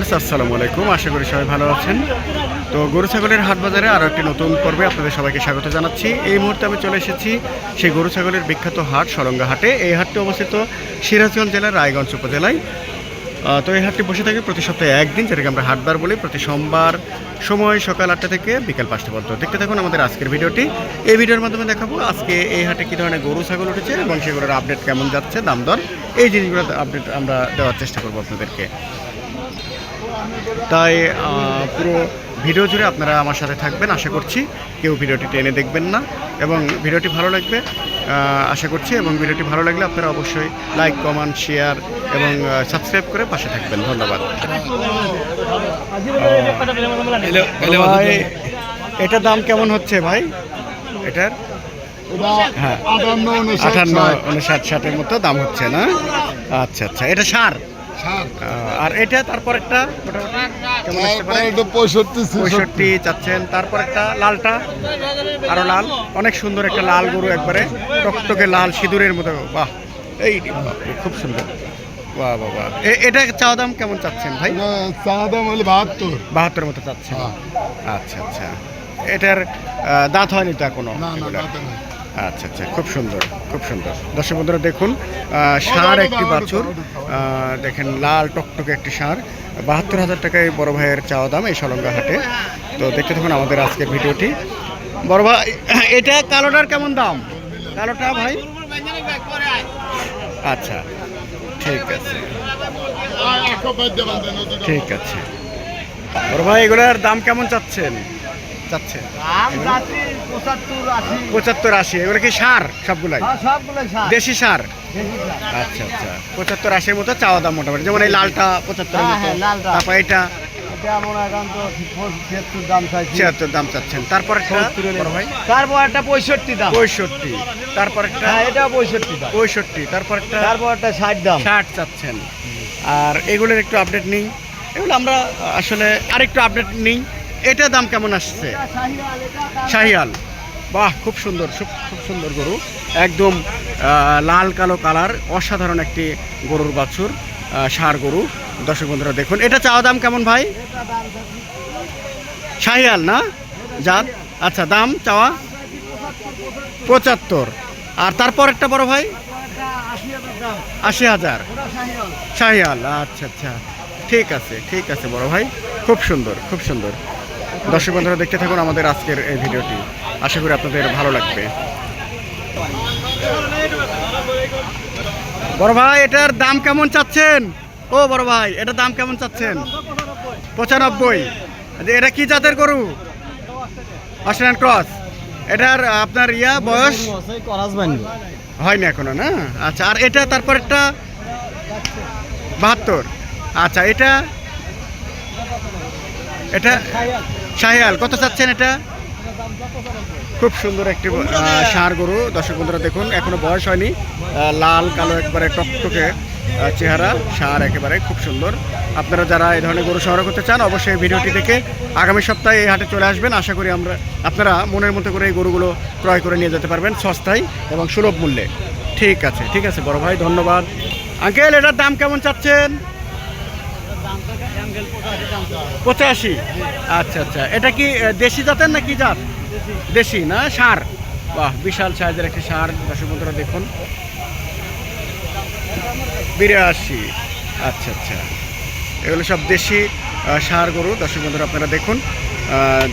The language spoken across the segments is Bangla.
আসসালামু আলাইকুম। আশা করি সবাই ভালো আছেন। তো গরু ছাগলের হাট বাজারে আরও একটি নতুন পর্বে আপনাদের সবাইকে স্বাগত জানাচ্ছি। এই মুহূর্তে আমি চলে এসেছি সেই গরু ছাগলের বিখ্যাত হাট সরঙ্গা হাটে। এই হাটটি অবস্থিত সিরাজগঞ্জ জেলার রায়গঞ্জ উপজেলায়। তো এই হাটটি বসে থাকে প্রতি সপ্তাহে একদিন, যেটাকে আমরা হাটবার বলি। প্রতি সোমবার সময় সকাল আটটা থেকে বিকাল পাঁচটা পর্যন্ত। দেখতে থাকুন আমাদের আজকের ভিডিওটি। এই ভিডিওর মাধ্যমে দেখাবো আজকে এই হাটে কী ধরনের গরু, ছাগল উঠেছে এবং সেগুলোর আপডেট কেমন যাচ্ছে, দাম দর। এই জিনিসগুলো আপডেট আমরা দেওয়ার চেষ্টা করব আপনাদেরকে। তাই পুরো ভিডিও জুড়ে আপনারা আমার সাথে থাকবেন আশা করছি। কেউ ভিডিওটি টেনে দেখবেন না। এবং ভিডিওটি ভালো লাগবে আশা করছি। এবং ভিডিওটি ভালো লাগলে আপনারা অবশ্যই লাইক কমেন্ট শেয়ার এবং সাবস্ক্রাইব করে পাশে থাকবেন। ধন্যবাদ। ভাই এটার দাম কেমন হচ্ছে ভাই? এটার? হ্যাঁ। আটান্ন উনষাট ষাটের মতো দাম হচ্ছে না? আচ্ছা আচ্ছা। এটা সার? আর এটা তারপর একটা মোটামুটি কেমন আসতে পারে পঁয়ষট্টি চাচ্ছেন। তারপর একটা লালটা আরও লাল। অনেক সুন্দর একটা লাল গরু একবারে। টকটকে লাল সিঁদুরের মতো। বাহ এই খুব সুন্দর। বাহ বাবা এটা চাওয়া দাম কেমন চাচ্ছেন ভাই? চা দাম হলে বাহাত্তর। বাহাত্তর মতো চাচ্ছেন। হ্যাঁ। আচ্ছা আচ্ছা। এটার দাঁত হয়নি তো এখনও? না আচ্ছা আচ্ছা খুব সুন্দর খুব সুন্দর। দর্শক বন্ধুরা, দেখুন সার একটি বাছুর দেখেন, লাল টকটকে একটি ষাঁড় বাহাত্তর হাজার টাকায় বড় ভাইয়ের চাওয়া দাম এই সলঙ্গা হাটে। তো দেখতে থাকুন আমাদের আজকের ভিডিওটি। বড় ভাই, এটা কালোটার কেমন দাম? কালোটা ভাই? আচ্ছা ঠিক আছে। ঠিক আছে। বড় ভাই, এগুলোর দাম কেমন চাচ্ছেন? চাচ্ছেন? পঁচাত্তর আশি। এগুলো কি সার সবগুলাই? দেশি সার? আচ্ছা আচ্ছা। পঁচাত্তর আশির মতো চাওয়া দাম মোটামুটি। যেমন এই লালটা পঁচাত্তর হ্যাঁ, হ্যাঁ। তারপর এটা ছিয়াত্তর দাম চাচ্ছেন। তারপর ভাই? তারপর একটা পঁয়ষট্টি দাম। পঁয়ষট্টি। তারপর একটা? হ্যাঁ এটা পঁয়ষট্টি দাম। পঁয়ষট্টি। তারপর একটা? তারপর একটা ষাট দাম। ষাট চাচ্ছেন। আর এগুলোর একটু আপডেট নিই। এগুলো আমরা আসলে আরেকটু আপডেট নিই। এটা দাম কেমন আসছে? শাহিয়াল বাহ, খুব সুন্দর খুব সুন্দর গরু। একদম লাল কালো কালার, অসাধারণ একটি গরুর বাছুর ষাঁড় গরু। দর্শক বন্ধুরা, দেখুন, এটা চাওয়া দাম কেমন ভাই? শাহিয়াল না? জাত? আচ্ছা দাম, চাওয়া? পঁচাত্তর। আর তারপর একটা বড় ভাই? আশি হাজার। শাহিয়াল আচ্ছা আচ্ছা। ঠিক আছে ঠিক আছে বড় ভাই। খুব সুন্দর খুব সুন্দর। দর্শক বন্ধুরা, দেখতে থাকুন আমাদের আজকের এই ভিডিওটি। আশা করি আপনাদের ভালো লাগবে। বড় ভাই, এটার দাম কেমন চাচ্ছেন? ও বড় ভাই, এটার দাম কেমন চাচ্ছেন? পঁচানব্বই। যে এটা কি জাতের গরু? অস্ট্রেলিয়ান ক্রস এটার আপনার ইয়া বয়স? হয়নি এখনও, না? আচ্ছা আর এটা তারপর একটা বাহাত্তর। আচ্ছা এটা? এটা? শাহিয়াল। কত চাচ্ছেন এটা? খুব সুন্দর একটি ষাঁড় গরু। দর্শক বন্ধুরা দেখুন, এখনও বয়স হয়নি। লাল, কালো একবারে টকটকে চেহারা, ষাঁড় একেবারে খুব সুন্দর। আপনারা যারা এই ধরনের গরু সংগ্রহ করতে চান, অবশ্যই ভিডিওটি দেখে আগামী সপ্তাহে এই হাটে চলে আসবেন। আশা করি আমরা, আপনারা মনের মতো করে এই গরুগুলো ক্রয় করে নিয়ে যেতে পারবেন সস্তায় এবং সুলভ মূল্যে। ঠিক আছে ঠিক আছে, বড় ভাই, ধন্যবাদ। আঙ্কেল, এটার দাম কেমন চাচ্ছেন? পঁচাশি। আচ্ছা আচ্ছা। এটা কি দেশি জাতের নাকি জাত? দেশি না সার? বাহ, বিশাল সাইজের একটি সার। দর্শক বন্ধুরা, দেখুন। বিরাশি। আচ্ছা আচ্ছা। এগুলো সব দেশি ষাঁড় গরু। দর্শক বন্ধুরা, আপনারা দেখুন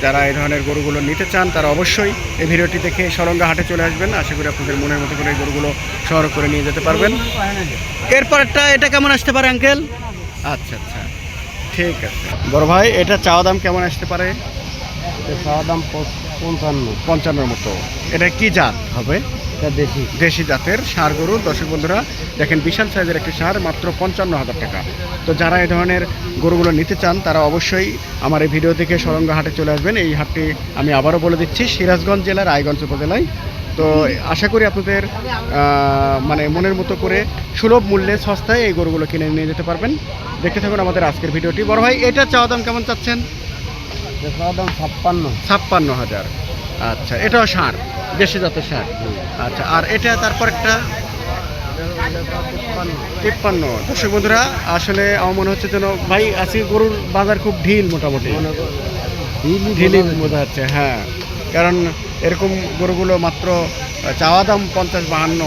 যারা এই ধরনের গরুগুলো নিতে চান, তারা অবশ্যই এই ভিডিওটি দেখে সরঙ্গা হাটে চলে আসবেন। আশা করি আপনাদের মনের মতো করে এই গরুগুলো সংগ্রহ করে নিয়ে যেতে পারবেন। এরপর একটা এটা কেমন আসতে পারে আঙ্কেল আচ্ছা আচ্ছা। ঠিক আছে। বড় ভাই, এটা চাওয়া দাম কেমন আসতে পারে? খাওয়া দাম পঞ্চান্ন। পঞ্চান্নর মতো। এটা কি জাত হবে? দেশি। দেশি জাতের ষাঁড় গরু দর্শক বন্ধুরা দেখেন বিশাল সাইজের একটি ষাঁড় মাত্র পঞ্চান্ন হাজার টাকা। তো যারা এই ধরনের গরুগুলো নিতে চান তারা অবশ্যই আমার এই ভিডিও থেকে সরঙ্গা হাটে চলে আসবেন। এই হাটটি আমি আবারও বলে দিচ্ছি সিরাজগঞ্জ জেলার রায়গঞ্জ উপজেলায়। তো আশা করি আপনাদের মানে মনের মতো করে সুলভ মূল্যে সস্তায় এই গরুগুলো কিনে নিয়ে যেতে পারবেন। দেখতে থাকুন আমাদের আজকের ভিডিওটি। বড় ভাই এটা চাওয়া দাম কেমন চাচ্ছেন? দাম ছাপ্পান্ন। ছাপ্পান্ন হাজার। আচ্ছা এটাও ষাঁড় দেশি জাতের ষাঁড় আচ্ছা আর এটা তারপর একটা তিপ্পান্ন। দর্শক বন্ধুরা আসলে আমার মনে হচ্ছে যেন ভাই আজকে গরুর বাজার খুব ঢিল মোটামুটি। মনে ঢিলি ঢিলি বোঝা যাচ্ছে হ্যাঁ। কারণ এরকম গরুগুলো মাত্র চাওয়া দাম পঞ্চাশ বাহান্ন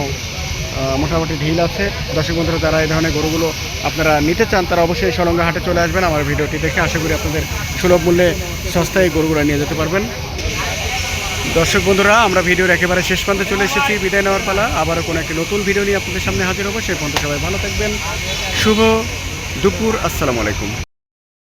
মোটামুটি ঢিল আছে। দর্শক বন্ধুরা যারা এই ধরনের গরুগুলো আপনারা নিতে চান তারা অবশ্যই সলঙ্গা হাটে চলে আসবেন আমার ভিডিওটি দেখে। আশা করি আপনাদের সুলভ মূল্যে সস্তায় গরুগুলো নিয়ে যেতে পারবেন। দর্শক বন্ধুরা, আমরা ভিডিওর একেবারে শেষ প্রান্তে চলে এসেছি, বিদায় নেওয়ার পালা। আবারও কোনো একটি নতুন ভিডিও নিয়ে আপনাদের সামনে হাজির হব। সেই পর্যন্ত সবাই ভালো থাকবেন। শুভ দুপুর, আসসালামু আলাইকুম।